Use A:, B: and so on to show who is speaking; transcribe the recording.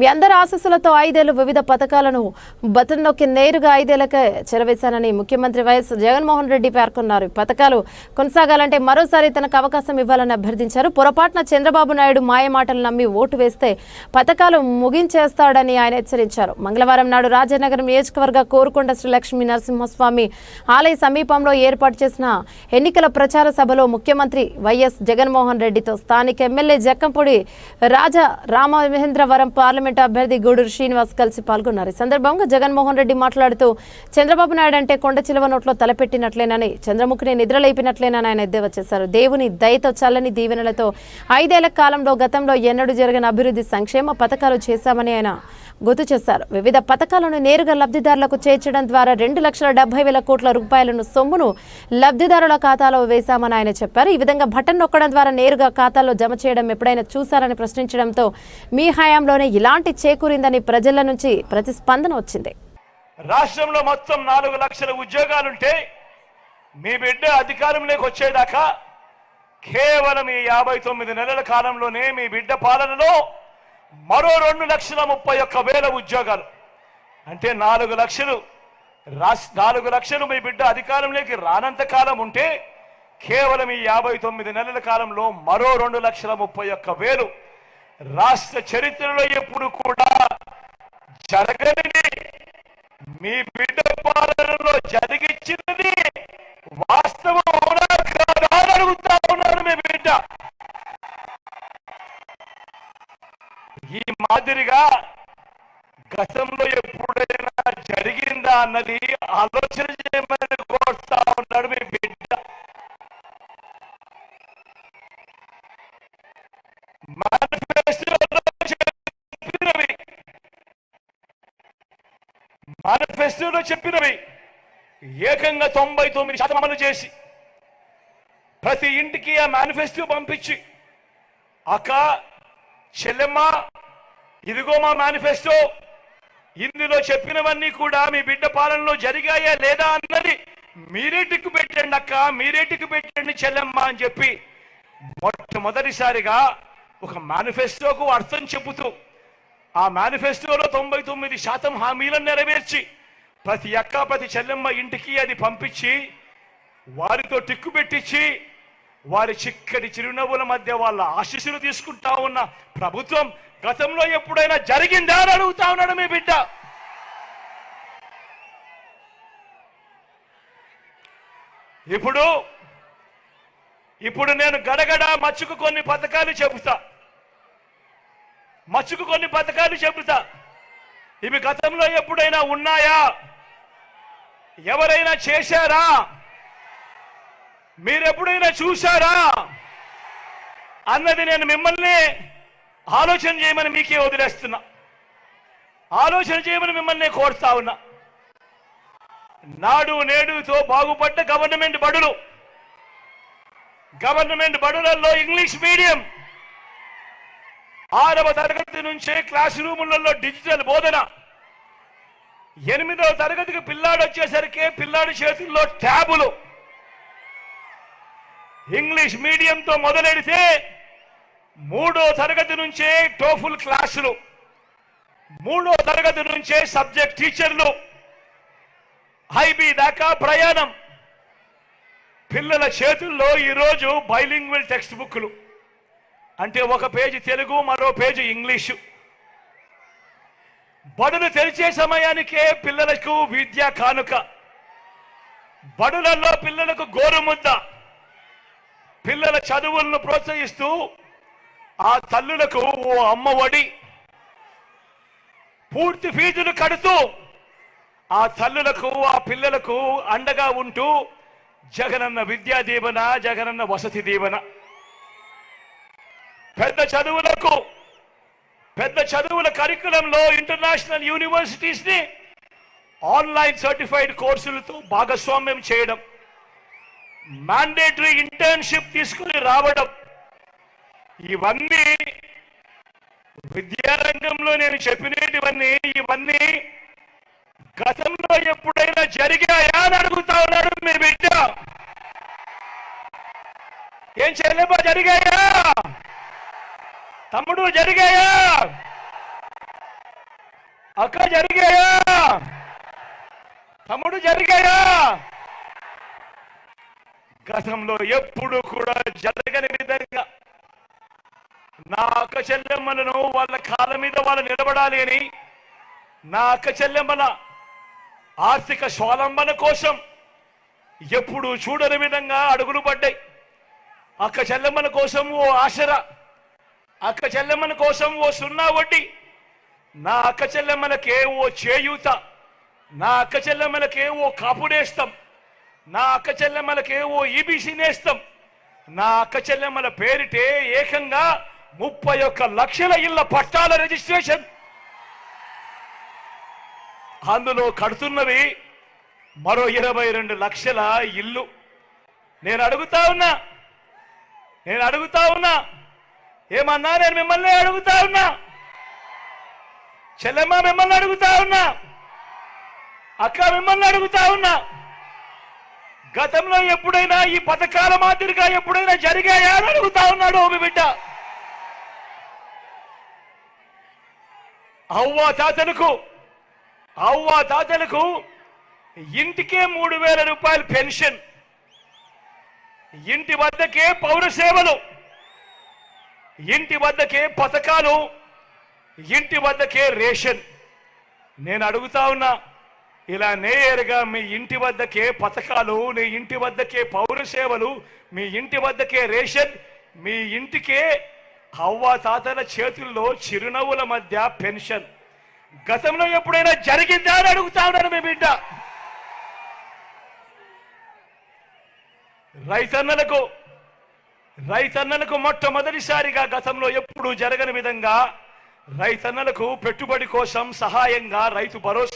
A: మీ అందరి ఆశస్సులతో ఐదేళ్ళు వివిధ పథకాలను బటన్ నొక్కి నేరుగా ఐదేళ్ళకే చెరవేశానని ముఖ్యమంత్రి వైఎస్ జగన్మోహన్ రెడ్డి పేర్కొన్నారు. పథకాలు కొనసాగాలంటే మరోసారి తనకు అవకాశం ఇవ్వాలని అభ్యర్థించారు. పొరపాటున చంద్రబాబు నాయుడు మాయమాటలు నమ్మి ఓటు వేస్తే పథకాలు ముగించేస్తాడని ఆయన హెచ్చరించారు. మంగళవారం నాడు రాజనగరం నియోజకవర్గ కోరుకొండ శ్రీలక్ష్మి నరసింహస్వామి ఆలయ సమీపంలో ఏర్పాటు చేసిన ఎన్నికల ప్రచార సభలో ముఖ్యమంత్రి వైఎస్ జగన్మోహన్ రెడ్డితో స్థానిక ఎమ్మెల్యే జక్కంపూడి రాజా రామమహేంద్రవరం పార్లమెంట్ అభ్యర్థి గూడూరు శ్రీనివాస్ కలిసి పాల్గొన్నారు. ఈ సందర్భంగా జగన్మోహన్ రెడ్డి మాట్లాడుతూ చంద్రబాబు నాయుడు అంటే కొండ చిలువ నోట్లో తలపెట్టినట్లేనని చంద్రముఖిని నిద్రలేపినట్లేనని ఆయన ఎద్దేవా చేశారు. దేవుని దయతో చల్లని దీవెనలతో ఐదేళ్ళ కాలంలో గతంలో ఎన్నడూ జరిగిన అభివృద్ధి సంక్షేమ పథకాలు చేశామని ఆయన గుర్తు చేశారు. వివిధ పథకాలను నేరుగా లబ్ధిదారులకు చేర్చడం ద్వారా రెండు లక్షల డెబ్బై వేల కోట్ల రూపాయలను సొమ్మును లబ్ధిదారుల ఖాతాలో వేశామని ఆయన చెప్పారు. ఈ విధంగా బటన్ నొక్కడం ద్వారా నేరుగా ఖాతాలో జమ చేయడం ఎప్పుడైనా చూశారని ప్రశ్నించడంతో మీ హయాంలోనే శాంతి చేకూరిందని ప్రజల నుంచి ప్రతిస్పందన వచ్చింది.
B: రాష్ట్రంలో మొత్తం నాలుగు లక్షల ఉద్యోగాలుంటే మీ బిడ్డ అధికారంలోకి వచ్చేదాకా కేవలం ఈ యాభై తొమ్మిది నెలల కాలంలోనే మీ బిడ్డ పాలనలో మరో రెండు లక్షల ముప్పై ఒక్క వేల ఉద్యోగాలు. అంటే నాలుగు లక్షలు రాస్ నాలుగు లక్షలు మీ బిడ్డ అధికారంలోకి రానంత కాలం ఉంటే కేవలం ఈ యాభై తొమ్మిది నెలల కాలంలో మరో రెండు లక్షల ముప్పై ఒక్క వేలు రాష్ట్ర చరిత్రలో ఎప్పుడు కూడా జరగనిది. మీ బిడ్డ పాలనలో జరిగించినది వాస్తవం అవునా కాదా అని అడుగుతా ఉన్నారు మీ బిడ్డ. ఈ మాదిరిగా గతంలో ఎప్పుడైనా జరిగిందా అన్నది ఆలోచన ప్రశ్నలో చెప్పినవి. ఏకంగా తొంభై తొమ్మిది శాతం అమలు చేసి ప్రతి ఇంటికి ఆ మేనిఫెస్టో పంపించి అక్క చెల్లెమ్మ ఇదిగో మా మేనిఫెస్టో ఇందులో చెప్పినవన్నీ కూడా మీ బిడ్డ పాలనలో జరిగాయా లేదా అన్నది మీరే టిక్కు పెట్టండి అక్క మీరే టిక్కు పెట్టండి చెల్లెమ్మ అని చెప్పి మొట్టమొదటిసారిగా ఒక మేనిఫెస్టోకు అర్థం చెబుతూ ఆ మేనిఫెస్టోలో తొంభై తొమ్మిది శాతం హామీలను నెరవేర్చి ప్రతి అక్క ప్రతి చెల్లెమ్మ ఇంటికి అది పంపించి వారితో టిక్కు పెట్టించి వారి చిక్కటి చిరునవ్వుల మధ్య వాళ్ళ ఆశీస్సులు తీసుకుంటా ఉన్న ప్రభుత్వం గతంలో ఎప్పుడైనా జరిగిందా అని అడుగుతా ఉన్నాడు మీ బిడ్డ. ఇప్పుడు ఇప్పుడు నేను గడగడ మచ్చుకు కొన్ని పథకాలు చెబుతా. మచ్చుకు కొన్ని పథకాలు చెబుతా. ఇవి గతంలో ఎప్పుడైనా ఉన్నాయా? ఎవరైనా చేశారా? మీరెప్పుడైనా చూశారా? అన్నది నేను మిమ్మల్ని ఆలోచన చేయమని మీకే వదిలేస్తున్నా. ఆలోచన చేయమని మిమ్మల్ని కోరుతా ఉన్నా. నాడు నేడుతో బాగుపడ్డ గవర్నమెంట్ బడులు. గవర్నమెంట్ బడులలో ఇంగ్లీష్ మీడియం. ఆరవ తరగతి నుంచే క్లాస్ రూములలో డిజిటల్ బోధన. ఎనిమిదవ తరగతికి పిల్లాడు వచ్చేసరికి పిల్లాడి చేతుల్లో ట్యాబులు. ఇంగ్లీష్ మీడియంతో మొదలెడితే మూడో తరగతి నుంచే టోఫుల్ క్లాసులు. మూడో తరగతి నుంచే సబ్జెక్ట్ టీచర్లు. హైబీ దాకా ప్రయాణం. పిల్లల చేతుల్లో ఈరోజు బైలింగ్వల్ టెక్స్ట్ బుక్లు అంటే ఒక పేజీ తెలుగు మరో పేజీ ఇంగ్లీషు. బడులు తెరిచే సమయానికే పిల్లలకు విద్య కానుక. బడులలో పిల్లలకు గోరుముద్ద. పిల్లల చదువులను ప్రోత్సహిస్తూ ఆ తల్లులకు ఓ అమ్మ ఒడి. పూర్తి ఫీజులు కడుతూ ఆ తల్లులకు ఆ పిల్లలకు అండగా ఉంటూ జగనన్న విద్యా దీవెన జగనన్న వసతి దీవెన. పెద్ద చదువులకు పెద్ద చదువుల కరికులంలో ఇంటర్నేషనల్ యూనివర్సిటీస్ని ఆన్లైన్ సర్టిఫైడ్ కోర్సులతో భాగస్వామ్యం చేయడం మ్యాండేటరీ ఇంటర్న్షిప్ తీసుకుని రావడం ఇవన్నీ విద్యారంగంలో నేను చెప్పినవన్నీ ఇవన్నీ గతంలో ఎప్పుడైనా జరిగాయా అని అడుగుతా ఉన్నాడు మీ బిడ్డ. ఏం చెల్లెమ్మా జరిగాయా? తమ్ముడు జరిగాయా? అక్క జరిగాయా? తమ్ముడు జరిగాయా? గతంలో ఎప్పుడు కూడా జరగని విధంగా నా అక్క చెల్లెమ్మలను వాళ్ళ కాళ్ళ మీద వాళ్ళు నిలబడాలి అని నా అక్క చెల్లెమ్మల ఆర్థిక స్వాలంబన కోసం ఎప్పుడు చూడని విధంగా అడుగులు పడ్డాయి. అక్క చెల్లెమ్మల కోసం ఓ ఆసరా అక్క చెల్లెమ్మల కోసం ఓ సున్నా వడ్డీ. నా అక్క చెల్లెమ్మలకే ఓ చేయూత. నా అక్క చెల్లెమ్మలకే ఓ కాపుడేస్తాం. నా అక్క చెల్లెమ్మలకే ఓ ఈబీసీ నేస్తాం నా అక్క చెల్లెమ్మల పేరిటే ఏకంగా ముప్పై ఒక్క లక్షల ఇళ్ళ పట్టాల రిజిస్ట్రేషన్. అందులో కడుతున్నవి మరో ఇరవై రెండు లక్షల ఇల్లు. నేను అడుగుతా ఉన్నా. నేను అడుగుతా ఉన్నా. ఏమన్నా నేను మిమ్మల్ని అడుగుతా ఉన్నా? చెల్లెమ్మ మిమ్మల్ని అడుగుతా ఉన్నా? అక్క మిమ్మల్ని అడుగుతా ఉన్నా? గతంలో ఎప్పుడైనా ఈ పథకాల మాదిరిగా ఎప్పుడైనా జరిగాయా అని అడుగుతా ఉన్నాడు ఓమి బిడ్డ. అవ్వ తాతలకు అవ్వ తాతలకు ఇంటికే మూడు వేల రూపాయల పెన్షన్. ఇంటి వద్దకే పౌర సేవలు ఇంటి వద్దకే పథకాలు ఇంటి వద్దకే రేషన్. నేను అడుగుతా ఉన్నా ఇలా నేరుగా మీ ఇంటి వద్దకే పథకాలు నీ ఇంటి వద్దకే పౌర సేవలు మీ ఇంటి వద్దకే రేషన్ మీ ఇంటికే అవ్వ తాతల చేతుల్లో చిరునవ్వుల మధ్య పెన్షన్. గతంలో ఎప్పుడైనా జరిగిందా అని అడుగుతా ఉన్నాను మీ బిడ్డ. రైతన్నలకు రైతన్నలకు మొట్టమొదటిసారిగా గతంలో ఎప్పుడూ జరగని విధంగా రైతన్నలకు పెట్టుబడి కోసం సహాయంగా రైతు భరోసా